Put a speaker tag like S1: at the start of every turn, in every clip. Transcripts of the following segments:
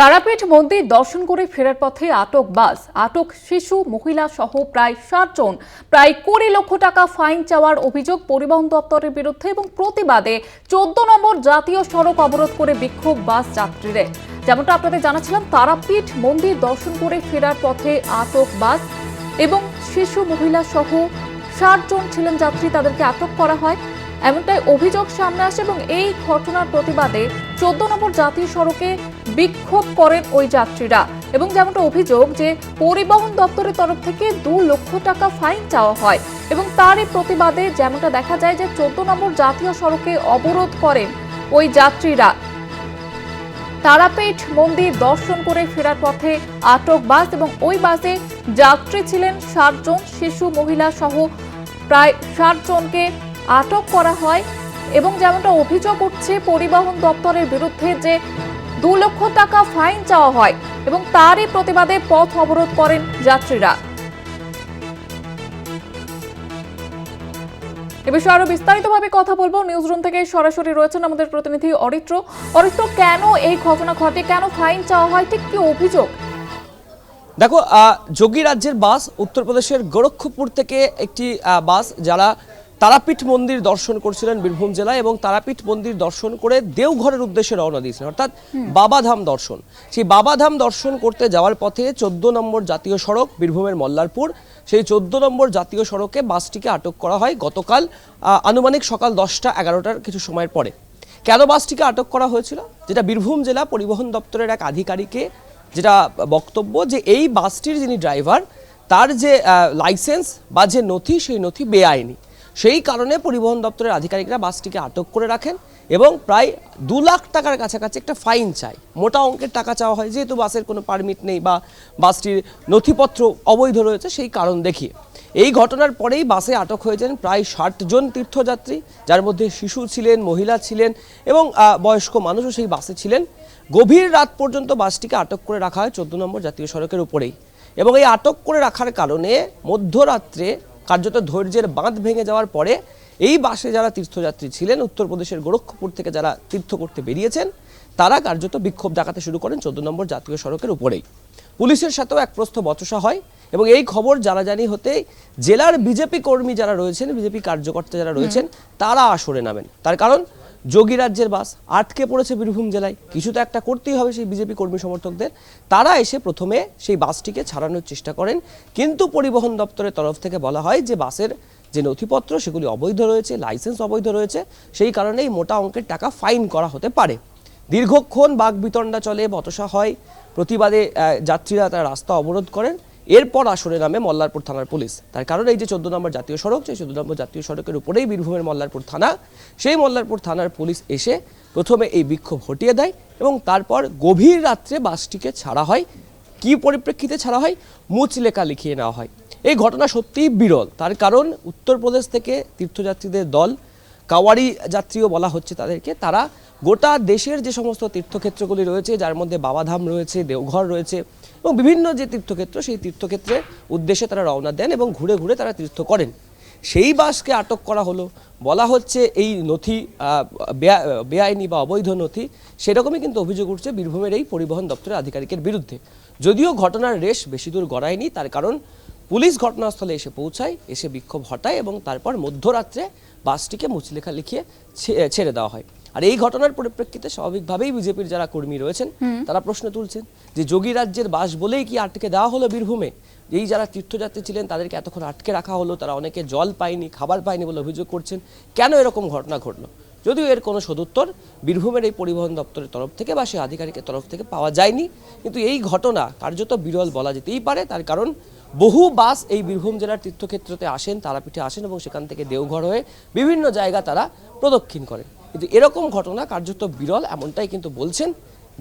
S1: তারাপীঠ মন্দির দর্শন করে ফেরার পথে আটক বাস। আটক শিশু, মহিলা সহ প্রায় জন। প্রায় কুড়ি লক্ষ টাকা ফাইন চাওয়ার অভিযোগ পরিবহন দপ্তরের বিরুদ্ধে এবং প্রতিবাদে চোদ্দ নম্বর জাতীয় সড়ক অবরোধ করে বিক্ষোভ বাস যাত্রীদের। যেমনটা আপনাদের জানাচ্ছিলাম, তারাপীঠ মন্দির দর্শন করে ফেরার পথে আটক বাস এবং শিশু, মহিলা সহ ষাট জন ছিলেন যাত্রী তাদেরকে আটক করা হয়। এমনটাই অভিযোগ সামনে আসে এবং এই ঘটনার প্রতিবাদে চোদ্দ নম্বর জাতীয় সড়কে বিক্ষোভ করেন ওই যাত্রীরা। এবং যেমনটা অভিযোগ যে পরিবহন দপ্তরের তরফ থেকে দু লক্ষ টাকা ফাইন চাওয়া হয় এবং তারই প্রতিবাদে যেমনটা দেখা যায় যে চোদ্দ নম্বর জাতীয় সড়কে অবরোধ করেন ওই যাত্রীরা। তারাপীঠ মন্দির দর্শন করে ফেরার পথে আটক বাস এবং ওই বাসে যাত্রী ছিলেন ষাট জন শিশু, মহিলা সহ প্রায় ষাট জনকে আটক করা হয় এবং যেমনটা অভিযোগ উঠছে পরিবহন দপ্তরের বিরুদ্ধে যে দু লক্ষ টাকা ফাইন চাওয়া হয় এবং তারই প্রতিবাদে পথ অবরোধ করেন যাত্রীরা। এ বিষয়ে আরও বিস্তারিতভাবে কথা বলব। নিউজ রুম থেকে সরাসরি রয়েছেন আমাদের প্রতিনিধি অরিত্র। অরিত্র, কেন এই ঘটনা ঘটে? কেন ফাইন চাওয়া হয়? ঠিক কি অভিযোগ?
S2: দেখো যোগী রাজ্যের বাস উত্তরপ্রদেশের গোরক্ষপুর থেকে একটি বাস যারা তারাপীঠ মন্দির দর্শন করছিলেন বীরভূম জেলায় এবং তারাপীঠ মন্দির দর্শন করে দেওঘরের উদ্দেশ্যে রওনা দিয়েছিলেন। অর্থাৎ বাবাধাম দর্শন। সেই বাবাধাম দর্শন করতে যাওয়ার পথে চোদ্দ নম্বর জাতীয় সড়ক বীরভূমের মল্লারপুর সেই চোদ্দ নম্বর জাতীয় সড়কে বাসটিকে আটক করা হয় গতকাল আনুমানিক সকাল দশটা এগারোটার কিছু সময়ের পরে। কেন বাসটিকে আটক করা হয়েছিল? যেটা বীরভূম জেলা পরিবহন দপ্তরের এক আধিকারিকে যেটা বক্তব্য যে এই বাসটির যিনি ড্রাইভার তার যে লাইসেন্স বা যে নথি সেই নথি বেআইনি। সেই কারণে পরিবহন দপ্তরের আধিকারিকরা বাসটিকে আটক করে রাখেন এবং প্রায় দু লাখ টাকার কাছাকাছি একটা ফাইন চাই মোটা অঙ্কের টাকা চাওয়া হয়, যেহেতু বাসের কোনো পারমিট নেই বা বাসটির নথিপত্র অবৈধ রয়েছে সেই কারণ দেখিয়ে। এই ঘটনার পরেই বাসে আটক হয়েছেন প্রায় ষাট জন তীর্থযাত্রী, যার মধ্যে শিশু ছিলেন, মহিলা ছিলেন এবং বয়স্ক মানুষও সেই বাসে ছিলেন। গভীর রাত পর্যন্ত বাসটিকে আটক করে রাখা হয় চোদ্দ নম্বর জাতীয় সড়কের উপরেই। এবং এই আটক করে রাখার কারণে মধ্যরাত্রে কার্যত ধৈর্যের বাঁধ ভেঙে যাওয়ার পরে এই বাসে যারা তীর্থযাত্রী ছিলেন উত্তরপ্রদেশের গোরক্ষপুর থেকে যারা তীর্থ করতে বেরিয়েছেন তারা কার্যত বিক্ষোভ দেখাতে শুরু করেন চোদ্দ নম্বর জাতীয় সড়কের উপরেই। পুলিশের সাথেও এক প্রস্থ বচসা হয় এবং এই খবর জানাজানি হতে জেলার বিজেপি কর্মী যারা রয়েছেন বিজেপি কার্যকর্তা যারা রয়েছেন তারা আসরে নামেন। তার কারণ যোগী রাজ্যের বাস আটকে পড়েছে বীরভূম জেলায়। কিছু তো একটা করতেই হবে সেই বিজেপি কর্মী সমর্থকদের। তারা এসে প্রথমে সেই বাসটিকে ছাড়ানোর চেষ্টা করেন। কিন্তু পরিবহন দপ্তরের তরফ থেকে বলা হয় যে বাসের যে নথিপত্র, সেগুলি অবৈধ রয়েছে, লাইসেন্স অবৈধ রয়েছে। সেই কারণেই মোটা অঙ্কের টাকা ফাইন করা হতে পারে। দীর্ঘক্ষণ বাঘ বিতণ্ডা চলে, বতসা হয়। প্রতিবাদে যাত্রীরা তারা রাস্তা অবরোধ করেন। এরপর আসরে নামে মল্লারপুর থানার পুলিশ। তার কারণ এই যে চোদ্দ নম্বর জাতীয় সড়ক, সেই চোদ্দ নম্বর জাতীয় সড়কের উপরেই বীরভূমের মল্লারপুর থানা। সেই মল্লারপুর থানার পুলিশ এসে প্রথমে এই বিক্ষোভ হটিয়ে দেয় এবং তারপর গভীর রাত্রে বাসটিকে ছাড়া হয়। কি পরিপ্রেক্ষিতে ছাড়া হয়? মুচলেখা লিখিয়ে নেওয়া হয়। এই ঘটনা সত্যিই বিরল। তার কারণ উত্তরপ্রদেশ থেকে তীর্থযাত্রীদের দল কাওয়ারি যাত্রীও বলা হচ্ছে তাদেরকে। তারা গোটা দেশের যে সমস্ত তীর্থক্ষেত্রগুলি রয়েছে, যার মধ্যে বাবাধাম রয়েছে, দেওঘর রয়েছে এবং বিভিন্ন যে তীর্থক্ষেত্র, সেই তীর্থক্ষেত্রে উদ্দেশ্যে তারা রওনা দেন এবং ঘুরে ঘুরে তারা তীর্থ করেন। সেই বাসকে আটক করা হলো। বলা হচ্ছে এই নথি বেআইনি বা অবৈধ নথি, সেরকমই কিন্তু অভিযোগ উঠছে বীরভূমের এই পরিবহন দপ্তরের আধিকারিকের বিরুদ্ধে। যদিও ঘটনার রেশ বেশি দূর গড়ায়নি, তার কারণ পুলিশ ঘটনাস্থলে এসে পৌঁছায়, এসে বিক্ষোভ হটায় এবং তারপর মধ্যরাত্রে বাসটিকে মুচলেখা লিখিয়ে ছেড়ে দেওয়া হয়। আর এই ঘটনার পরিপ্রেক্ষিতে স্বাভাবিকভাবেই বিজেপির যারা কর্মী রয়েছেন তারা প্রশ্ন তুলছেন যে যোগী রাজ্যের বাস বলেই কি আটকে দেওয়া হলো বীরভূমে? এই যারা তীর্থযাত্রী ছিলেন তাদেরকে এতক্ষণ আটকে রাখা হলো তারা অনেকে জল পায়নি খাবার পায়নি বলে অভিযোগ করছেন। কেন এরকম ঘটনা ঘটলো? যদিও এর কোনো সদুত্তর বীরভূমের এই পরিবহন দপ্তরের তরফ থেকে বা সে আধিকারিকের তরফ থেকে পাওয়া যায়নি। কিন্তু এই ঘটনা কার্যত বিরল বলা যেতেই পারে। তার কারণ বহু বাস এই বীরভূম জেলার তীর্থক্ষেত্রতে আসেন তারাপীঠে আসেন এবং সেখান থেকে দেওঘর হয়ে বিভিন্ন জায়গা তারা প্রদক্ষিণ করেন। কিন্তু এরকম ঘটনা কার্যত বিরল, এমনটাই কিন্তু বলছেন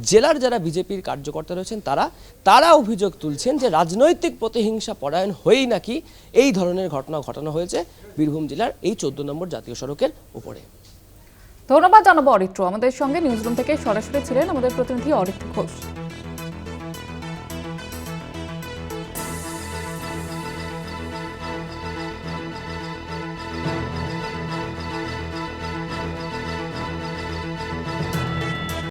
S2: জেলার যারা বিজেপির কার্যকর্তা রয়েছেন তারা তারা অভিযোগ তুলছেন যে রাজনৈতিক প্রতিহিংসা পরায়ণ হয়েই নাকি এই ধরনের ঘটনা ঘটানো হয়েছে বীরভূম জেলার এই চোদ্দ নম্বর জাতীয় সড়কের উপরে।
S1: ধন্যবাদ জানাব অরিত্র। আমাদের সঙ্গে নিউজরুম থেকে সরাসরি ছিলেন আমাদের প্রতিনিধি অরিত্র ঘোষ।